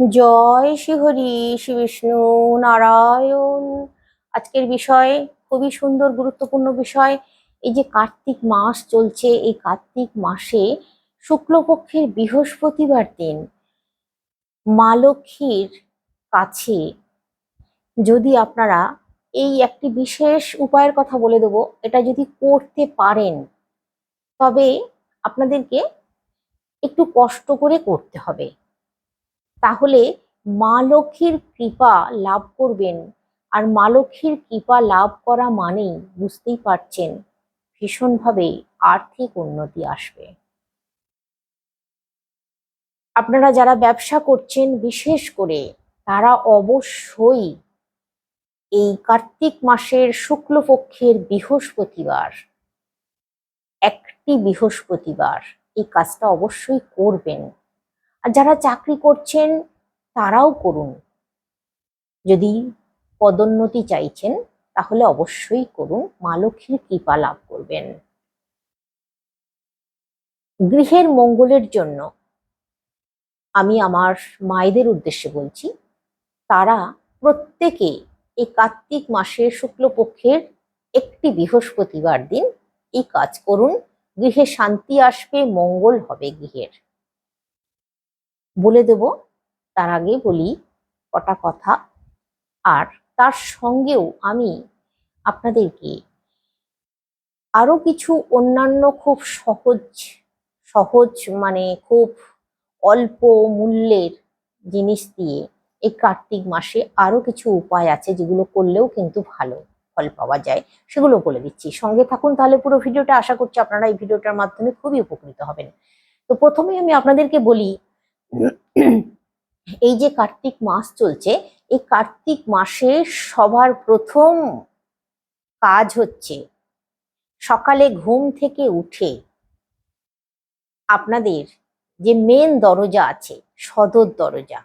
জয় শ্রী হরি, শ্রী বিষ্ণু নারায়ণ। আজকের বিষয় খুবই সুন্দর, গুরুত্বপূর্ণ বিষয়। এই যে কার্তিক মাস চলছে, এই কার্তিক মাসে শুক্লপক্ষের বৃহস্পতিবার দিন মা লক্ষ্মীর কাছে যদি আপনারা এই একটি বিশেষ উপায়ের কথা বলে দেবো, এটা যদি করতে পারেন, তবে আপনাদেরকে একটু কষ্ট করে করতে হবে। তাহলে মা লক্ষ্মীর কৃপা লাভ করবেন। আর মা লক্ষ্মীর কৃপা লাভ করা মানেই বুঝতেই পারছেন, ভীষণভাবে আর্থিক উন্নতি আসবে। আপনারা যারা ব্যবসা করছেন, বিশেষ করে তারা অবশ্যই এই কার্তিক মাসের শুক্লপক্ষের বৃহস্পতিবার, একটি বৃহস্পতিবার এই কাজটা অবশ্যই করবেন। আর যারা চাকরি করছেন, তারাও করুন। যদি পদোন্নতি চাইছেন, তাহলে অবশ্যই করুন। মা লক্ষ্মীর কৃপা লাভ করবেন। গৃহের মঙ্গলের জন্য আমি আমার মায়েদের উদ্দেশ্যে বলছি, তারা প্রত্যেকে এই কার্তিক মাসের শুক্লপক্ষের একটি বৃহস্পতিবার দিন এই কাজ করুন। গৃহে শান্তি আসবে, মঙ্গল হবে গৃহের। বলে দেব, তার আগে বলি কটা কথা। আর তার সঙ্গেও আমি আপনাদেরকে আরও কিছু অন্যান্য খুব সহজ সহজ মানে খুব অল্প মূল্যের জিনিস দিয়ে এই কার্তিক মাসে আরও কিছু উপায় আছে যেগুলো করলেও কিন্তু ভালো ফল পাওয়া যায়, সেগুলো বলে দিচ্ছি। সঙ্গে থাকুন তাহলে পুরো ভিডিওটা। আশা করছি আপনারা এই ভিডিওটার মাধ্যমে খুবই উপকৃত হবেন। তো প্রথমে আমি আপনাদেরকে বলি এই যে কার্তিক মাস চলছে, এই কার্তিক মাসে সবার প্রথম কাজ হচ্ছে সকালে ঘুম থেকে উঠে আপনাদের যে মেন দরজা আছে, সদর দরজা,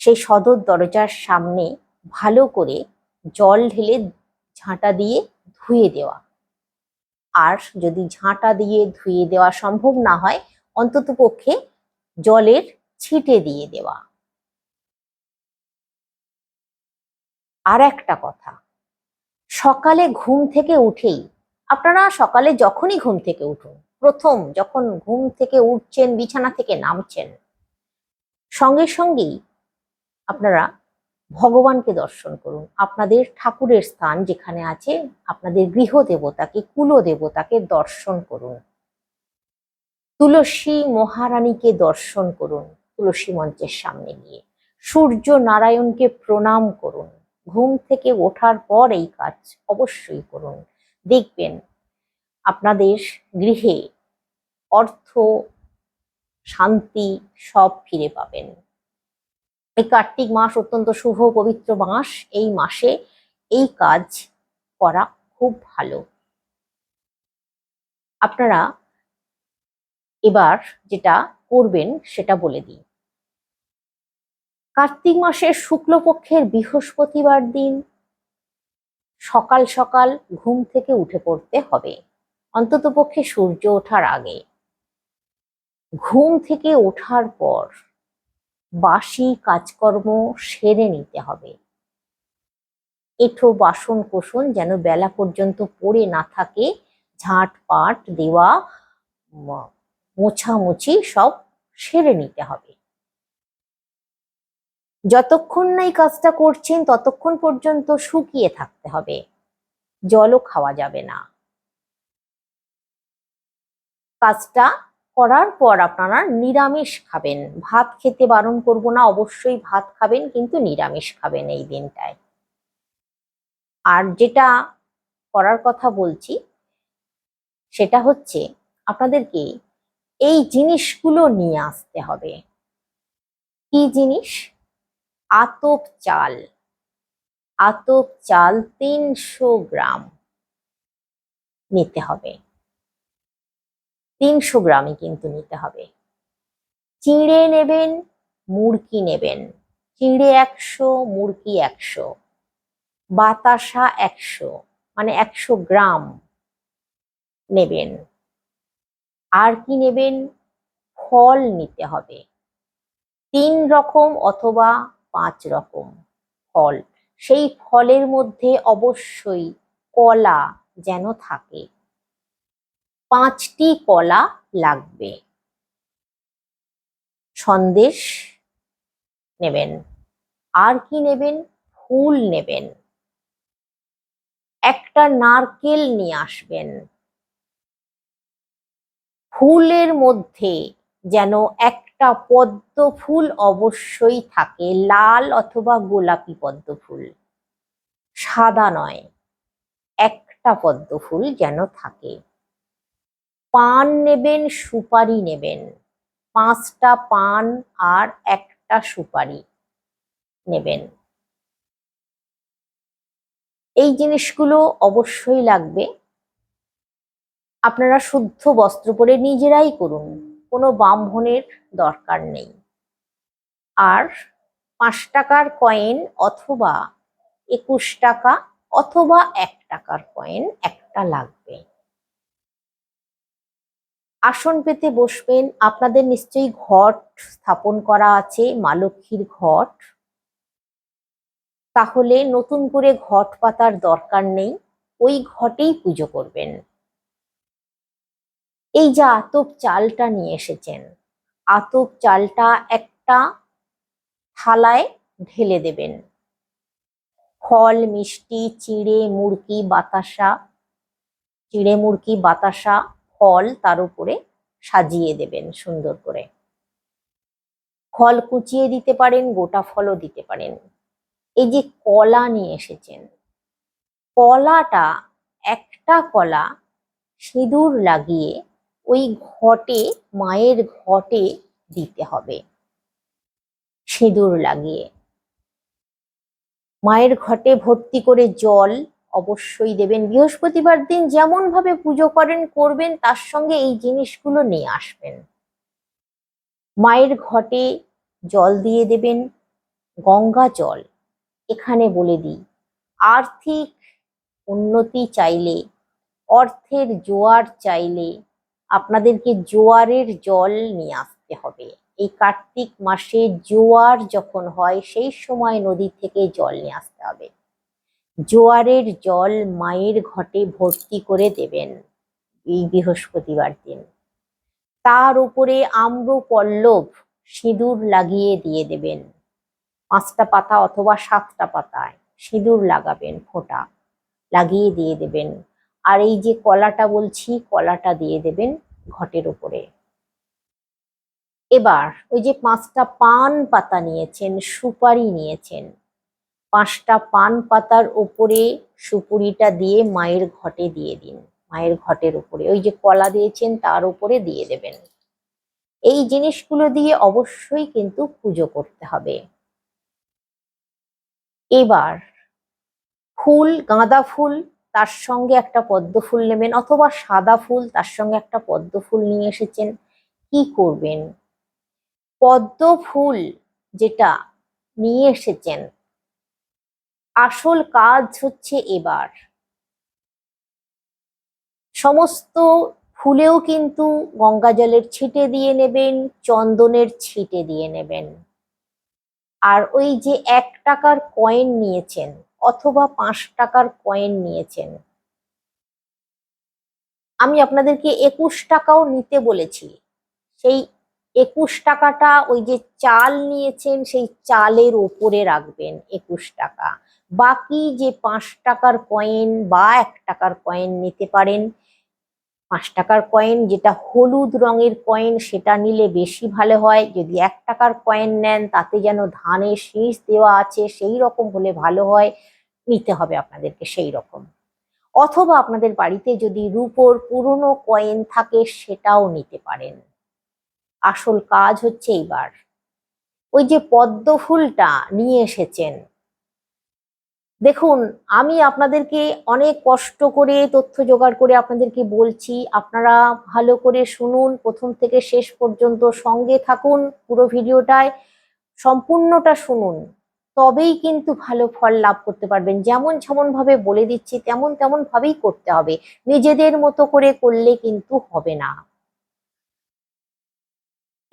সেই সদর দরজার সামনে ভালো করে জল ঢেলে ঝাঁটা দিয়ে ধুয়ে দেওয়া। আর যদি ঝাঁটা দিয়ে ধুয়ে দেওয়া সম্ভব না হয় অন্তত পক্ষে জলের ছিটে দিয়ে দেওয়া। আর একটা কথা, সকালে ঘুম থেকে উঠেই, আপনারা সকালে যখনই ঘুম থেকে উঠুন, প্রথম যখন ঘুম থেকে উঠছেন, বিছানা থেকে নামছেন, সঙ্গে সঙ্গেই আপনারা ভগবানকে দর্শন করুন। আপনাদের ঠাকুরের স্থান যেখানে আছে, আপনাদের গৃহ দেবতাকে, কুল দেবতাকে দর্শন করুন। তুলসী মহারানীকে দর্শন করুন, তুলসী মঞ্চের সামনে গিয়ে। সূর্য নারায়ণকে প্রণাম করুন। ঘুম থেকে ওঠার পর এই কাজ অবশ্যই করুন। দেখবেন আপনাদের গৃহে অর্থ, শান্তি সব ফিরে পাবেন। এই কার্তিক মাস অত্যন্ত শুভ, পবিত্র মাস। এই মাসে এই কাজ করা খুব ভালো। আপনারা এবার যেটা করবেন সেটা বলে দিই। কার্তিক মাসের শুক্লপক্ষের বৃহস্পতিবার দিন সকাল সকাল ঘুম থেকে উঠে পড়তে হবে। অন্তত পক্ষে সূর্য ওঠার আগে। ঘুম থেকে ওঠার পর বাসি কাজকর্ম সেরে নিতে হবে। এঠো বাসন কোসন যেন বেলা পর্যন্ত পড়ে না থাকে, ঝাঁট পাট দেওয়া মোছামুছি সব সেরে নিতে হবে। যতক্ষণ না এই কাজটা করছেন, ততক্ষণ পর্যন্ত শুকিয়ে থাকতে হবে। জলও খাওয়া যাবে না। কাজটা করার পর আপনারা নিরামিষ খাবেন। ভাত খেতে বারণ করব না, অবশ্যই ভাত খাবেন, কিন্তু নিরামিষ খাবেন এই দিনটায়। আর যেটা করার কথা বলছি, সেটা হচ্ছে, আপনাদেরকে এই জিনিসগুলো নিয়ে আসতে হবে। কি জিনিস? আতপ চাল। আতপ চাল তিনশো গ্রাম নিতে হবে। তিনশো গ্রামই কিন্তু নিতে হবে। চিঁড়ে নেবেন, মুরকি নেবেন। চিঁড়ে একশো, মুরকি একশো। বাতাসা একশো মানে একশো গ্রাম নেবেন। আর কি নেবেন? ফল নিতে হবে। তিন রকম অথবা পাঁচ রকম ফল। সেই ফলের মধ্যে অবশ্যই কলা যেন থাকে। পাঁচটি কলা লাগবে। সন্দেশ নেবেন। আর কি নেবেন? ফুল নেবেন। একটা নারকেল নিয়ে আসবেন। ফুলের মধ্যে যেন একটা পদ্ম ফুল অবশ্যই থাকে, লাল অথবা গোলাপি পদ্ম ফুল। সাদা নয়, একটা পদ্ম ফুল যেন থাকে। পান নেবেন, সুপারি নেবেন। পাঁচটা পান আর একটা সুপারি নেবেন। এই জিনিসগুলো অবশ্যই লাগবে। আপনারা শুদ্ধ বস্ত্র পরে নিজেরাই করুন। কোনো ব্রাহ্মণের দরকার নেই। আর পাঁচ টাকার কয়েন অথবা একুশ টাকা অথবা এক টাকার কয়েন একটা লাগবে। আসন পেতে বসবেন। আপনাদের নিশ্চয়ই ঘট স্থাপন করা আছে, মা লক্ষ্মীর ঘট। তাহলে নতুন করে ঘট পাতার দরকার নেই। ওই ঘটেই পুজো করবেন। এই যে আতপ চালটা নিয়ে এসেছেন, আতপ চালটা একটা থালায় ঢেলে দেবেন। ফল, মিষ্টি, চিড়ে মুরকি বাতাসা, চিড়ে মুরকি বাতাসা, ফল তার উপরে সাজিয়ে দেবেন সুন্দর করে। ফল কুচিয়ে দিতে পারেন, গোটা ফলও দিতে পারেন। এই যে কলা নিয়ে এসেছেন, কলাটা একটা কলা সিঁদুর লাগিয়ে ওই ঘটে, মায়ের ঘটে দিতে হবে। সিঁদুর লাগিয়ে। মায়ের ঘটে ভর্তি করে জল অবশ্যই দেবেন। বৃহস্পতিবার দিন যেমন ভাবে পুজো করেন, করবেন, তার সঙ্গে এই জিনিসগুলো নিয়ে আসবেন। মায়ের ঘটে জল দিয়ে দেবেন, গঙ্গা জল। এখানে বলে দিই, আর্থিক উন্নতি চাইলে, অর্থের জোয়ার চাইলে আপনাদেরকে জোয়ারের জল নিয়ে আসতে হবে। এই কার্তিক মাসে জোয়ার যখন হয়, সেই সময় নদী থেকে জল নিয়ে আসতে হবে। জোয়ারের জল মায়ের ঘটে ভর্তি করে দেবেন এই বৃহস্পতিবার দিন। তার উপরে আম্র পল্লব সিঁদুর লাগিয়ে দিয়ে দেবেন। পাঁচটা পাতা অথবা সাতটা পাতায় সিঁদুর লাগাবেন ফোঁটা, লাগিয়ে দিয়ে দেবেন। আর এই যে কলাটা বলছি, কলাটা দিয়ে দেবেন ঘটের উপরে। এবার ওই যে পাঁচটা পান পাতা নিয়েছেন, সুপারি নিয়েছেন। পাঁচটা পান পাতার উপরে সুপুরিটা দিয়ে মায়ের ঘটে দিয়ে দিন, মায়ের ঘটের উপরে। ওই যে কলা দিয়েছেন, তার উপরে দিয়ে দেবেন। এই জিনিসগুলো দিয়ে অবশ্যই কিন্তু পুজো করতে হবে। এবার ফুল, গাঁদা ফুল তার সঙ্গে একটা পদ্ম ফুল নেবেন অথবা সাদা ফুল তার সঙ্গে একটা পদ্ম ফুল নিয়ে এসেছেন। কি করবেন? পদ্ম ফুল যেটা নিয়ে এসেছেন। আসল কাজ হচ্ছে এবার। সমস্ত ফুলেও কিন্তু গঙ্গা জলের ছিটে দিয়ে নেবেন, চন্দনের ছিটে দিয়ে নেবেন। আর ওই যে এক টাকার কয়েন নিয়েছেন অথবা পাঁচ টাকার কয়েন নিয়েছেন। আমি আপনাদেরকে একুশ টাকাও নিতে বলেছি। সেই একুশ টাকাটা ওই যে চাল নিয়েছেন, সেই চালের ওপরে রাখবেন একুশ টাকা। বাকি যে পাঁচ টাকার কয়েন বা এক টাকার কয়েন নিতে পারেন পাঁচ টাকার কয়েন যেটা হলুদ রঙের কয়েন সেটা নিলে বেশি ভালো হয়। যদি এক টাকার কয়েন নেন, তাতে যেন ধানের শীষ দেওয়া আছে, সেই রকম হলে ভালো হয়। নিতে হবে আপনাদেরকে সেই রকম। অথবা আপনাদের বাড়িতে যদি রুপোর পুরনো কয়েন থাকে, সেটাও নিতে পারেন। আসল কাজ হচ্ছে এইবার। ওই যে পদ্ম ফুলটা নিয়ে এসেছেন দেখুন, আমি আপনাদেরকে অনেক কষ্ট করে, তথ্য জোগাড় করে আপনাদেরকে বলছি। আপনারা ভালো করে শুনুন, প্রথম থেকে শেষ পর্যন্ত সঙ্গে থাকুন পুরো ভিডিওটায়, সম্পূর্ণটা শুনুন। তবেই কিন্তু ভালো ফল লাভ করতে পারবেন। যেমন যেমন ভাবে বলে দিচ্ছি, তেমন তেমন ভাবেই করতে হবে। নিজেদের মতো করে করলে কিন্তু হবে না।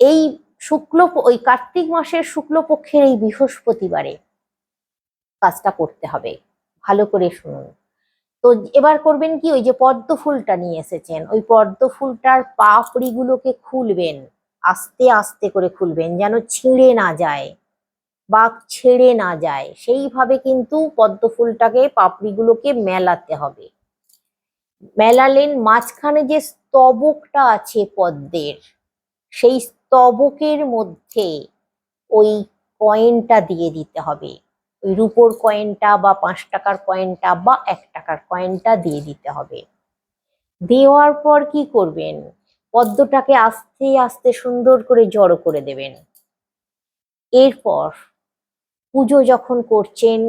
এই শুক্ল ওই কার্তিক মাসের শুক্লপক্ষের এই বৃহস্পতিবারে কাজটা করতে হবে। ভালো করে শুনুন। তো এবার করবেন কি? ওই যে পদ্ম ফুলটা নিয়ে এসেছেন। ওই পদ্ম ফুলটার পাপড়িগুলোকে খুলবেন। আস্তে আস্তে করে খুলবেন যেন ছিঁড়ে না যায়। বা ছেড়ে না যায়। সেইভাবে কিন্তু পদ্ম ফুলটাকে, পাপড়িগুলোকে মেলাতে হবে। মেলালেন মাঝখানে যে স্তবকটা আছে পদ্মের, সেই স্তবকের মধ্যে ওই কয়েনটা দিয়ে দিতে হবে। ওই রুপোর কয়েনটা বা পাঁচ টাকার কয়েনটা বা এক টাকার কয়েনটা দিয়ে দিতে হবে। দেওয়ার পর কি করবেন? পদ্মটাকে আস্তে আস্তে সুন্দর করে জড়ো করে দেবেন। এরপর পুজো যখন করছেন,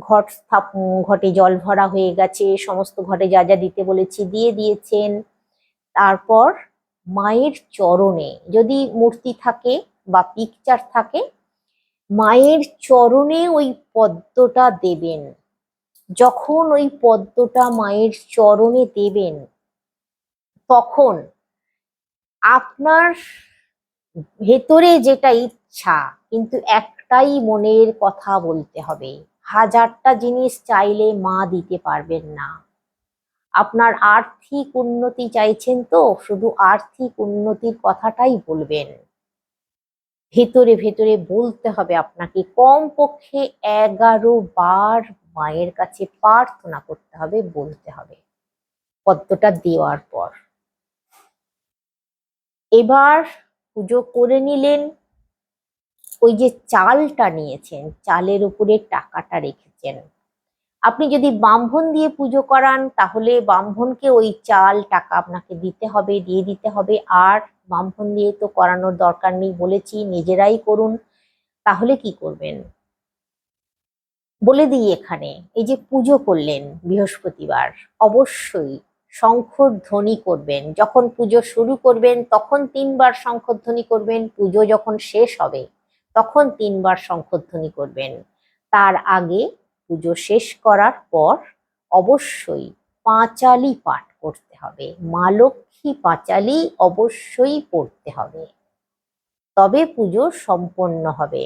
ঘট স্থাপ, ঘটে জল ভরা হয়ে গেছে, সমস্ত ঘটে যা যা দিতে বলেছি দিয়ে দিয়েছেন। তারপর মায়ের চরণে যদি মূর্তি থাকে বা পিকচার থাকে মায়ের চরণে ওই পদ্মটা দেবেন। যখন ওই পদ্মটা মায়ের চরণে দেবেন, তখন আপনার ভেতরে যেটা ইচ্ছা, কিন্তু একটাই মনের কথা বলতে হবে। হাজারটা জিনিস চাইলে মা দিতে পারবেন না। আপনার আর্থিক উন্নতি চাইছেন তো, শুধু আর্থিক উন্নতির কথাটাই বলবেন। ভেতরে ভেতরে বলতে হবে আপনাকে, কমপক্ষে এগারো বার মায়ের কাছে প্রার্থনা করতে হবে, বলতে হবে। পদ্মটা দেওয়ার পর। এবার পুজো করে নিলেন, ওই যে চালটা নিয়েছেন, চালের উপরে টাকাটা রেখেছেন। আপনি যদি ব্রাহ্মণ দিয়ে পুজো করান, তাহলে ব্রাহ্মণকে ওই চাল, টাকা আপনাকে দিতে হবে, দিয়ে দিতে হবে। আর ব্রাহ্মণ দিয়ে তো করানোর দরকার নেই বলেছি, নিজেরাই করুন। তাহলে কি করবেন? বলে দিই এখানে, এই যে পুজো করলেন বৃহস্পতিবার, অবশ্যই শঙ্খধ্বনি করবেন। যখন পুজো শুরু করবেন, তখন তিনবার শঙ্খধ্বনি করবেন। পুজো যখন শেষ হবে, তখন তিনবার শঙ্খধ্বনি করবেন। তার আগে পুজো শেষ করার পর অবশ্যই পাঁচালি পাঠ করতে হবে। মা লক্ষ্মী পাঁচালি অবশ্যই পড়তে হবে। তবে পুজো সম্পন্ন হবে।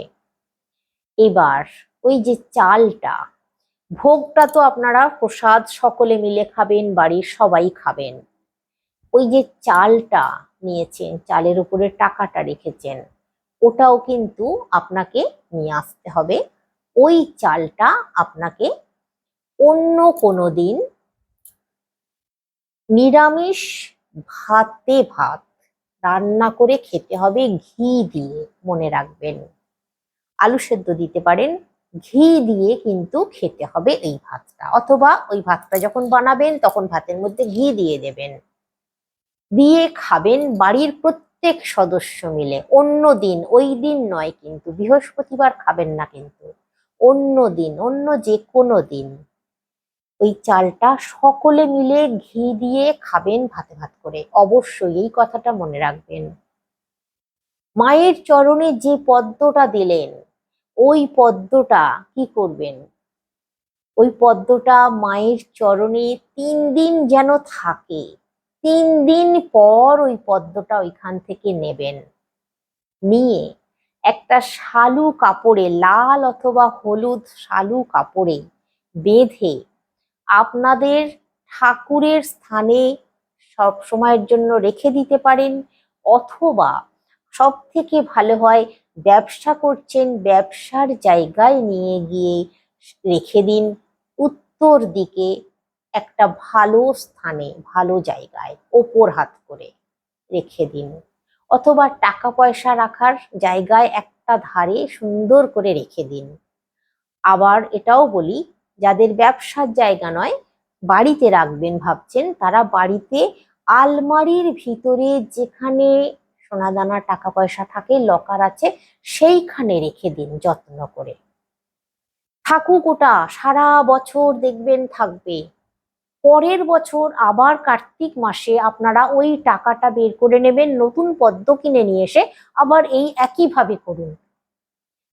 এবার ওই যে চালটা, ভোগটা তো আপনারা প্রসাদ সকলে মিলে খাবেন, বাড়ির সবাই খাবেন। ওই যে চালটা নিয়েছেন, চালের উপরে টাকাটা রেখেছেন, ওটাও কিন্তু আপনাকে নিয়ে আসতে হবে। ওই চালটা আপনাকে অন্য কোনো দিন নিরামিষ ভাতে ভাত রান্না করে খেতে হবে ঘি দিয়ে, মনে রাখবেন। আলু সেদ্ধ দিতে পারেন, ঘি দিয়ে কিন্তু খেতে হবে এই ভাতটা। অথবা ওই ভাতটা যখন বানাবেন, তখন ভাতের মধ্যে ঘি দিয়ে দেবেন। দিয়ে খাবেন বাড়ির প্রত্যেক সদস্য মিলে। অন্য দিন, ওই দিন নয় কিন্তু, বৃহস্পতিবার খাবেন না কিন্তু। অন্য দিন, অন্য যে কোনো দিন। ওই চালটা সকলে মিলে ঘি দিয়ে খাবেন ভাতে ভাত করে। অবশ্যই এই কথাটা মনে রাখবেন। মায়ের চরণে যে পদ্মটা দিলেন, ওই পদ্মটা কি করবেন? ওই পদ্মটা মায়ের চরণে তিন দিন যেন থাকে, তিন দিন পর ওই পদ্মটা ওইখান থেকে নেবেন। নিয়ে একটা শালু কাপড়ে, লাল অথবা হলুদ শালু কাপড়ে বেঁধে আপনাদের ঠাকুরের স্থানে সব সময়ের জন্য রেখে দিতে পারেন অথবা সব থেকে ভালো হয় ব্যবসা করছেন, ব্যবসার জায়গায় নিয়ে গিয়ে রেখে দিন। উত্তর দিকে একটা ভালো স্থানে, ভালো জায়গায় ওপর হাত করে রেখে দিন। অথবা টাকা পয়সা রাখার জায়গায় একটা ধারে সুন্দর করে রেখে দিন। আবার এটাও বলি, যাদের ব্যবসার জায়গা নয়, বাড়িতে রাখবেন ভাবছেন, তারা বাড়িতে আলমারির ভিতরে যেখানে সোনাদানা, টাকা পয়সা থাকে, লকার আছে, সেইখানে রেখে দিন যত্ন করে। থাকুক ওটা, সারা বছর দেখবেন থাকবে। পরের বছর আবার কার্তিক মাসে আপনারা ওই টাকাটা বের করে নেবেন, নতুন পদ্ম কিনে নিয়ে এসে আবার এই একইভাবে করুন।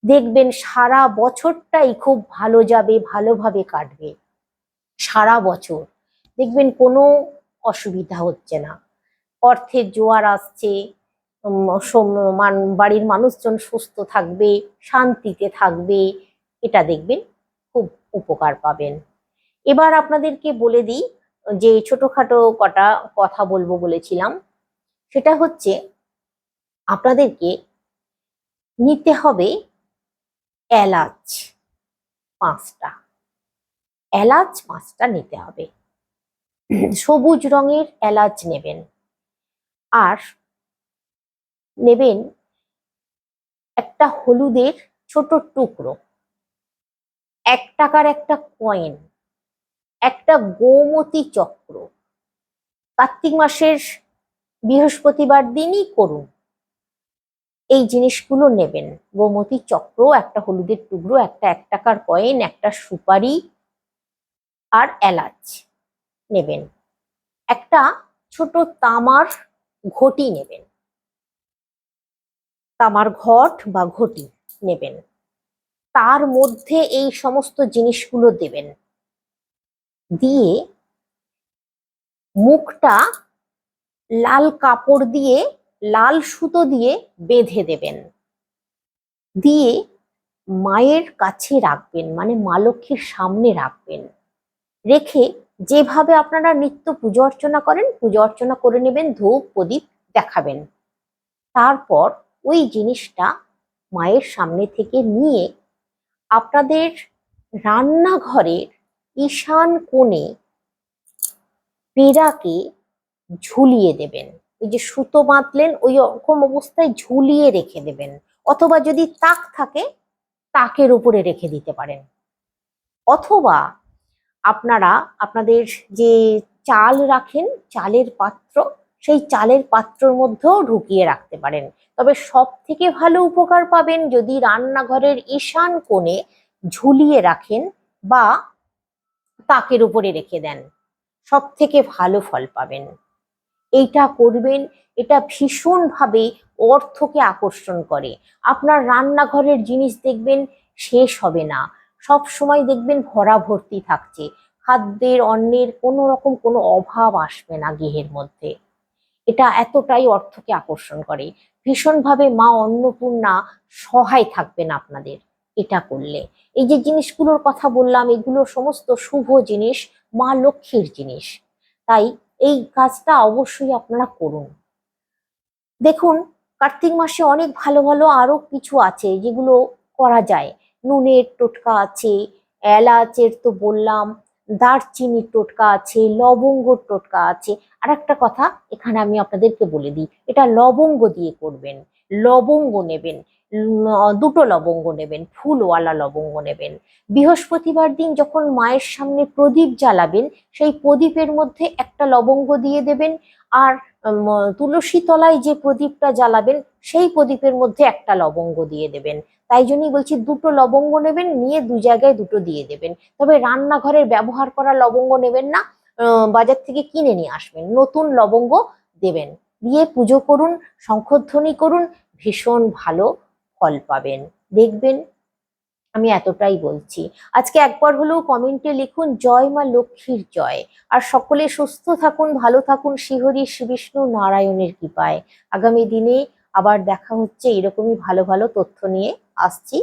দেখবেন সারা বছরটাই খুব ভালো যাবে, ভালোভাবে কাটবে। সারা বছর। দেখবেন কোনো অসুবিধা হচ্ছে না। অর্থের জোয়ার আসছে বাড়ির মানুষজন সুস্থ থাকবে, শান্তিতে থাকবে, এটা দেখবেন খুব উপকার পাবেন। এবার আপনাদেরকে বলে দিই, যে ছোটখাটো কটা কথা বলব বলেছিলাম। সেটা হচ্ছে, আপনাদেরকে নিতে হবে এলাচ পাঁচটা। এলাচ পাঁচটা নিতে হবে। সবুজ রঙের এলাচ নেবেন। আর নেবেন একটা হলুদের ছোট টুকরো। এক টাকার একটা কয়েন একটা গোমতী চক্র। কার্তিক মাসের বৃহস্পতিবার দিনই করুন। এই জিনিসগুলো নেবেন। গোমতী চক্র, একটা হলুদের টুকরো, একটা এক টাকার কয়েন, একটা সুপারি আর এলাচ নেবেন। একটা ছোট তামার ঘটি নেবেন। তামার ঘট বা ঘটি নেবেন। তার মধ্যে এই সমস্ত জিনিসগুলো দেবেন। দিয়ে মুখটা লাল কাপড় দিয়ে, লাল সুতো দিয়ে বেঁধে দেবেন। দিয়ে মায়ের কাছে রাখবেন মানে মা লক্ষ্মীর সামনে রাখবেন। রেখে যেভাবে আপনারা নিত্য পুজো অর্চনা করেন, পুজো অর্চনা করে নেবেন, ধূপ, প্রদীপ দেখাবেন। তারপর ওই জিনিসটা মায়ের সামনে থেকে নিয়ে আপনাদের রান্নাঘরের ঈশান কোণে পেরাকে ঝুলিয়ে দেবেন। ওই যে সুতো বাঁধলেন, ওই রকম অবস্থায় ঝুলিয়ে রেখে দেবেন। অথবা যদি তাক থাকে, তাকের উপরে রেখে দিতে পারেন। অথবা আপনারা, আপনাদের যে চাল রাখেন, চালের পাত্র, সেই চালের পাত্রর মধ্যেও ঢুকিয়ে রাখতে পারেন। তবে সব থেকে ভালো উপকার পাবেন যদি রান্নাঘরের ঈশান কোণে ঝুলিয়ে রাখেন বা তাকের উপরে রেখে দেন। সব থেকে ভালো ফল পাবেন। এইটা করবেন, এটা ভীষণভাবে অর্থকে আকর্ষণ করে। আপনার রান্নাঘরের জিনিস দেখবেন শেষ হবে না। সব সময় দেখবেন ভরা ভর্তি থাকছে। খাদ্যের, অন্নের কোনো রকম কোনো অভাব আসবে না গৃহের মধ্যে। এটা এতটাই অর্থকে আকর্ষণ করে। ভীষণভাবে মা অন্নপূর্ণা সহায় থাকবেন আপনাদের। এটা করলে। এই যে জিনিসগুলোর কথা বললাম, এগুলো সমস্ত শুভ জিনিস, মা লক্ষ্মীর জিনিস। তাই এই কাজটা অবশ্যই আপনারা করুন। দেখুন, কার্তিক মাসে অনেক ভালো ভালো আরও কিছু আছে যেগুলো করা যায়। নুনের টোটকা আছে, এলাচের তো বললাম, দারচিনির টোটকা আছে, লবঙ্গর টোটকা আছে। আর একটা কথা এখানে আমি আপনাদেরকে বলে দিই, এটা লবঙ্গ দিয়ে করবেন, লবঙ্গ নেবেন। দুটো লবঙ্গ নেবেন, ফুলওয়ালা লবঙ্গ নেবেন। বৃহস্পতিবার দিন যখন মায়ের সামনে প্রদীপ জ্বালাবেন, সেই প্রদীপের মধ্যে একটা লবঙ্গ দিয়ে দেবেন, আর তুলসী তলায় যে প্রদীপটা জ্বালাবেন, সেই প্রদীপের মধ্যে একটা লবঙ্গ দিয়ে দেবেন। তাই জন্যই বলছি, দুটো লবঙ্গ নেবেন, নিয়ে দু জায়গায় দুটো দিয়ে দেবেন। তবে রান্নাঘরের ব্যবহার করা লবঙ্গ নেবেন না বাজার থেকে কিনে নিয়ে আসবেন, নতুন লবঙ্গ দেবেন। দিয়ে পুজো করুন, শঙ্খধ্বনি করুন, ভীষণ ভালো ফল পাবেন। দেখবেন, আমি এতটাই বলছি। আজকে একবার হলেও কমেন্টে লিখুন, জয় মা লক্ষ্মীর জয়। আর সকলে সুস্থ থাকুন, ভালো থাকুন, শ্রীহরি শ্রী বিষ্ণু নারায়ণের কৃপায়। আগামী দিনে আবার দেখা হচ্ছে এরকমই ভালো ভালো তথ্য নিয়ে আসছি।